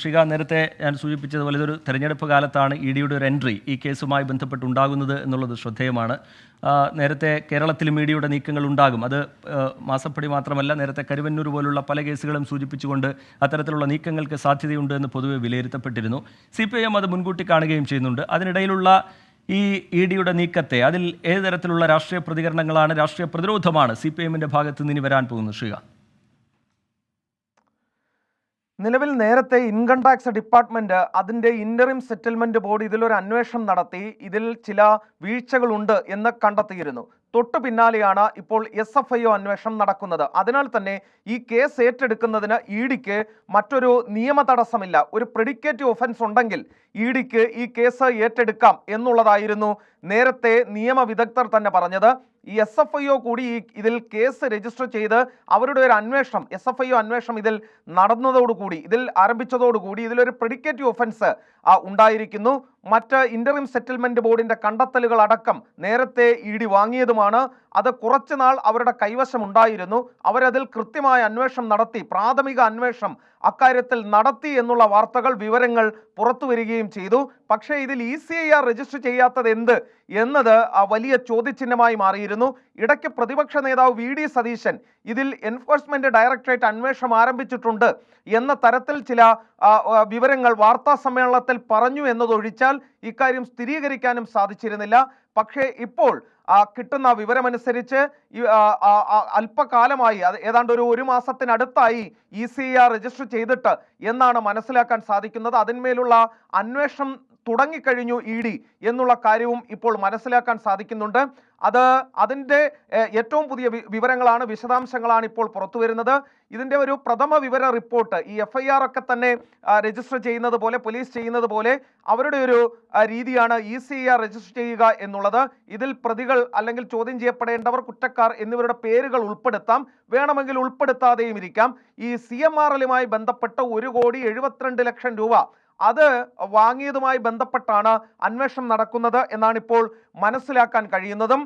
ശ്രീകാന്ത് നേരത്തെ ഞാൻ സൂചിപ്പിച്ചതുപോലെ ഇതൊരു തെരഞ്ഞെടുപ്പ് കാലത്താണ് ഇ ഡിയുടെ ഒരു എൻട്രി ഈ കേസുമായി ബന്ധപ്പെട്ടുണ്ടാകുന്നത് എന്നുള്ളത് ശ്രദ്ധേയമാണ്. നേരത്തെ കേരളത്തിലും ഇ ഡിയുടെ നീക്കങ്ങൾ ഉണ്ടാകും. അത് മാസപ്പടി മാത്രമല്ല നേരത്തെ കരുവന്നൂർ പോലുള്ള പല കേസുകളും സൂചിപ്പിച്ചുകൊണ്ട് അത്തരത്തിലുള്ള നീക്കങ്ങൾക്ക് സാധ്യതയുണ്ട് എന്ന് പൊതുവെ വിലയിരുത്തപ്പെട്ടിരുന്നു. സി പി ഐ എം അത് മുൻകൂട്ടി കാണുകയും ചെയ്യുന്നുണ്ട്. അതിനിടയിലുള്ള ഈ ഇ ഡിയുടെ നീക്കത്തെ അതിൽ ഏത് തരത്തിലുള്ള രാഷ്ട്രീയ പ്രതികരണങ്ങളാണ് രാഷ്ട്രീയ പ്രതിരോധമാണ് സി പി എമ്മിന്റെ ഭാഗത്ത് നിന്ന് വരാൻ പോകുന്നത്? ശ്രീകാന്ത്. നിലവിൽ നേരത്തെ ഇൻകം ടാക്സ് ഡിപ്പാർട്ട്മെന്റ് അതിന്റെ ഇന്ററിം സെറ്റിൽമെന്റ് ബോർഡ് ഇതിലൊരു അന്വേഷണം നടത്തി. ഇതിൽ ചില വീഴ്ചകളുണ്ട് എന്ന് കണ്ടെത്തിയിരുന്നു. തൊട്ടു പിന്നാലെയാണ് ഇപ്പോൾ എസ് എഫ് ഐ ഒ അന്വേഷണം നടക്കുന്നത്. അതിനാൽ തന്നെ ഈ കേസ് ഏറ്റെടുക്കുന്നതിന് ഇ ഡിക്ക് മറ്റൊരു നിയമ തടസ്സമില്ല. ഒരു പ്രെഡിക്കേറ്റീവ് ഒഫൻസ് ഉണ്ടെങ്കിൽ ഇ ഡിക്ക് ഈ കേസ് ഏറ്റെടുക്കാം എന്നുള്ളതായിരുന്നു നേരത്തെ നിയമവിദഗ്ധർ തന്നെ പറഞ്ഞത്. ഈ എസ് എഫ് ഐ ഒ കൂടി ഈ ഇതിൽ കേസ് രജിസ്റ്റർ ചെയ്ത് അവരുടെ ഒരു അന്വേഷണം എസ് എഫ് ഐ ഒ അന്വേഷണം ഇതിൽ നടന്നതോടുകൂടി ഇതിൽ ആരംഭിച്ചതോടുകൂടി ഇതിലൊരു പ്രിഡിക്കേറ്റീവ് ഒഫൻസ് ഉണ്ടായിരിക്കുന്നു. മറ്റ് ഇന്ററിം സെറ്റിൽമെന്റ് ബോർഡിന്റെ കണ്ടെത്തലുകൾ അടക്കം നേരത്തെ ഇ ഡി വാങ്ങിയതുമാണ്. അത് കുറച്ചുനാൾ അവരുടെ കൈവശം ഉണ്ടായിരുന്നു. അവരതിൽ കൃത്യമായ അന്വേഷണം നടത്തി പ്രാഥമിക അന്വേഷണം അക്കാര്യത്തിൽ നടത്തി എന്നുള്ള വാർത്തകൾ വിവരങ്ങൾ പുറത്തു വരികയും ചെയ്തു. പക്ഷേ ഇതിൽ E C I R register ചെയ്യാത്തത് എന്ത് എന്നത് ആ വലിയ ചോദ്യചിഹ്നമായി മാറിയിരുന്നു. ഇടയ്ക്ക് പ്രതിപക്ഷ നേതാവ് വി ഡി സതീശൻ ഇതിൽ എൻഫോഴ്സ്മെന്റ് ഡയറക്ടറേറ്റ് അന്വേഷണം ആരംഭിച്ചിട്ടുണ്ട് എന്ന തരത്തിൽ ചില വിവരങ്ങൾ വാർത്താ സമ്മേളനത്തിൽ പറഞ്ഞു എന്നതൊഴിച്ചാൽ ഇക്കാര്യം സ്ഥിരീകരിക്കാനും സാധിച്ചിരുന്നില്ല. പക്ഷേ ഇപ്പോൾ കിട്ടുന്ന വിവരമനുസരിച്ച് അല്പകാലമായി അത് ഏതാണ്ട് ഒരു ഒരു മാസത്തിനടുത്തായി ഇ സി ആർ രജിസ്റ്റർ ചെയ്തിട്ട് എന്നാണ് മനസ്സിലാക്കാൻ സാധിക്കുന്നത്. അതിന്മേലുള്ള അന്വേഷണം തുടങ്ങിക്കഴിഞ്ഞു ഇ ഡി എന്നുള്ള കാര്യവും ഇപ്പോൾ മനസ്സിലാക്കാൻ സാധിക്കുന്നുണ്ട്. അത് അതിന്റെ ഏറ്റവും പുതിയ വിവരങ്ങളാണ് വിശദാംശങ്ങളാണ് ഇപ്പോൾ പുറത്തു വരുന്നത്. ഇതിന്റെ ഒരു പ്രഥമ വിവര റിപ്പോർട്ട് ഈ എഫ് ഐ ആർ ഒക്കെ തന്നെ രജിസ്റ്റർ ചെയ്യുന്നത് പോലെ പോലീസ് ചെയ്യുന്നത് പോലെ അവരുടെ ഒരു രീതിയാണ് ഇ സി ആർ രജിസ്റ്റർ ചെയ്യുക എന്നുള്ളത്. ഇതിൽ പ്രതികൾ അല്ലെങ്കിൽ ചോദ്യം ചെയ്യപ്പെടേണ്ടവർ കുറ്റക്കാർ എന്നിവരുടെ പേരുകൾ ഉൾപ്പെടുത്താം. വേണമെങ്കിൽ ഉൾപ്പെടുത്താതെയും ഇരിക്കാം. ഈ സി എം ആർ എല്ലുമായി ബന്ധപ്പെട്ട് ഒരു കോടി എഴുപത്തിരണ്ട് ലക്ഷം രൂപ അത് വാങ്ങിയതുമായി ബന്ധപ്പെട്ടാണ് അന്വേഷണം നടക്കുന്നത് എന്നാണ് ഇപ്പോൾ മനസ്സിലാക്കാൻ കഴിയുന്നതും.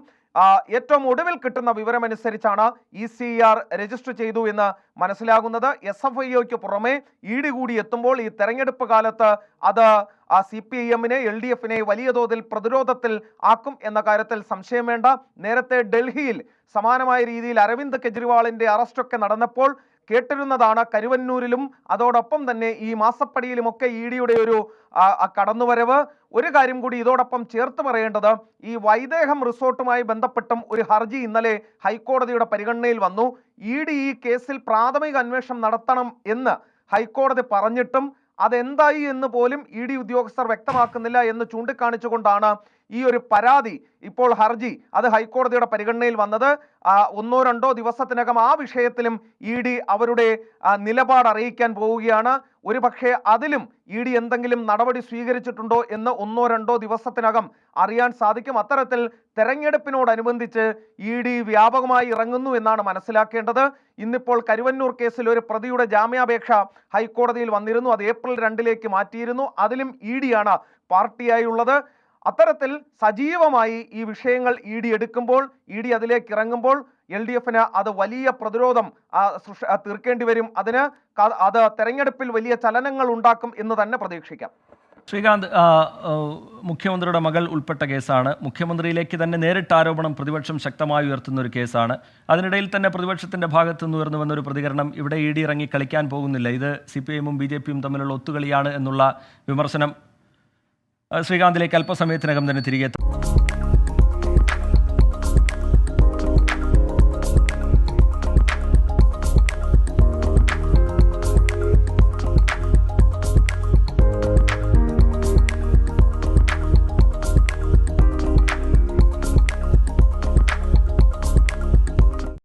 ഏറ്റവും ഒടുവിൽ കിട്ടുന്ന വിവരമനുസരിച്ചാണ് ഇ സി ആർ രജിസ്റ്റർ ചെയ്തു എന്ന് മനസ്സിലാകുന്നത്. എസ് എഫ് ഐ ഒക്ക് പുറമെ ഇ ഡി കൂടി എത്തുമ്പോൾ ഈ തെരഞ്ഞെടുപ്പ് കാലത്ത് അത് ആ സി പി ഐ എമ്മിനെ എൽ ഡി എഫിനെ വലിയ തോതിൽ പ്രതിരോധത്തിൽ ആക്കും എന്ന കാര്യത്തിൽ സംശയം വേണ്ട. നേരത്തെ ഡൽഹിയിൽ സമാനമായ രീതിയിൽ അരവിന്ദ് കെജ്രിവാളിന്റെ അറസ്റ്റൊക്കെ നടന്നപ്പോൾ കേട്ടിരുന്നതാണ് കരുവന്നൂരിലും അതോടൊപ്പം തന്നെ ഈ മാസപ്പടിയിലുമൊക്കെ ഇ ഡിയുടെ ഒരു കടന്നുവരവ്. ഒരു കാര്യം കൂടി ഇതോടൊപ്പം ചേർത്ത് പറയേണ്ടത് ഈ വൈദേഹം റിസോർട്ടുമായി ബന്ധപ്പെട്ടും ഒരു ഹർജി ഇന്നലെ ഹൈക്കോടതിയുടെ പരിഗണനയിൽ വന്നു. ഇ ഡി ഈ കേസിൽ പ്രാഥമിക അന്വേഷണം നടത്തണം എന്ന് ഹൈക്കോടതി പറഞ്ഞിട്ടും അതെന്തായി എന്ന് പോലും ഇ ഡി ഉദ്യോഗസ്ഥർ വ്യക്തമാക്കുന്നില്ല എന്ന് ചൂണ്ടിക്കാണിച്ചുകൊണ്ടാണ് ഈ ഒരു പരാതി ഇപ്പോൾ ഹർജി അത് ഹൈക്കോടതിയുടെ പരിഗണനയിൽ വന്നത് ഒന്നോ രണ്ടോ ദിവസത്തിനകം ആ വിഷയത്തിലും ഇ ഡി അവരുടെ നിലപാട് അറിയിക്കാൻ പോവുകയാണ്. ഒരു പക്ഷേ അതിലും ഇ ഡി എന്തെങ്കിലും നടപടി സ്വീകരിച്ചിട്ടുണ്ടോ എന്ന് ഒന്നോ രണ്ടോ ദിവസത്തിനകം അറിയാൻ സാധിക്കും. അത്തരത്തിൽ തെരഞ്ഞെടുപ്പിനോടനുബന്ധിച്ച് ഇ ഡി വ്യാപകമായി ഇറങ്ങുന്നു എന്നാണ് മനസ്സിലാക്കേണ്ടത്. ഇന്നിപ്പോൾ കരുവന്നൂർ കേസിൽ ഒരു പ്രതിയുടെ ജാമ്യാപേക്ഷ ഹൈക്കോടതിയിൽ വന്നിരുന്നു. അത് ഏപ്രിൽ രണ്ടിലേക്ക് മാറ്റിയിരുന്നു. അതിലും ഇ ഡിയാണ് പാർട്ടിയായി ഉള്ളത് അത്തരത്തിൽ സജീവമായി ഈ വിഷയങ്ങൾ ഇ ഡി എടുക്കുമ്പോൾ ഇ ഡി അതിലേക്ക് ഇറങ്ങുമ്പോൾ എൽ ഡി എഫിന് അത് വലിയ പ്രതിരോധം തീർക്കേണ്ടി വരും. അതിന് അത് തെരഞ്ഞെടുപ്പിൽ വലിയ ചലനങ്ങൾ ഉണ്ടാക്കും എന്ന് തന്നെ പ്രതീക്ഷിക്കാം. ശ്രീകാന്ത് മുഖ്യമന്ത്രിയുടെ മകൾ ഉൾപ്പെട്ട കേസാണ്. മുഖ്യമന്ത്രിയിലേക്ക് തന്നെ നേരിട്ട് ആരോപണം പ്രതിപക്ഷം ശക്തമായി ഉയർത്തുന്ന ഒരു കേസാണ്. അതിനിടയിൽ തന്നെ പ്രതിപക്ഷത്തിന്റെ ഭാഗത്തു നിന്ന് ഉയർന്നു വന്നൊരു പ്രതികരണം ഇവിടെ ഇ ഡി ഇറങ്ങി കളിക്കാൻ പോകുന്നില്ല. ഇത് സി പി എമ്മും ബി ജെ പിയും തമ്മിലുള്ള ഒത്തുകളിയാണ് എന്നുള്ള വിമർശനം ശ്രീകാന്തിലേക്ക് അല്പസമയത്തിനകം തന്നെ തിരികെ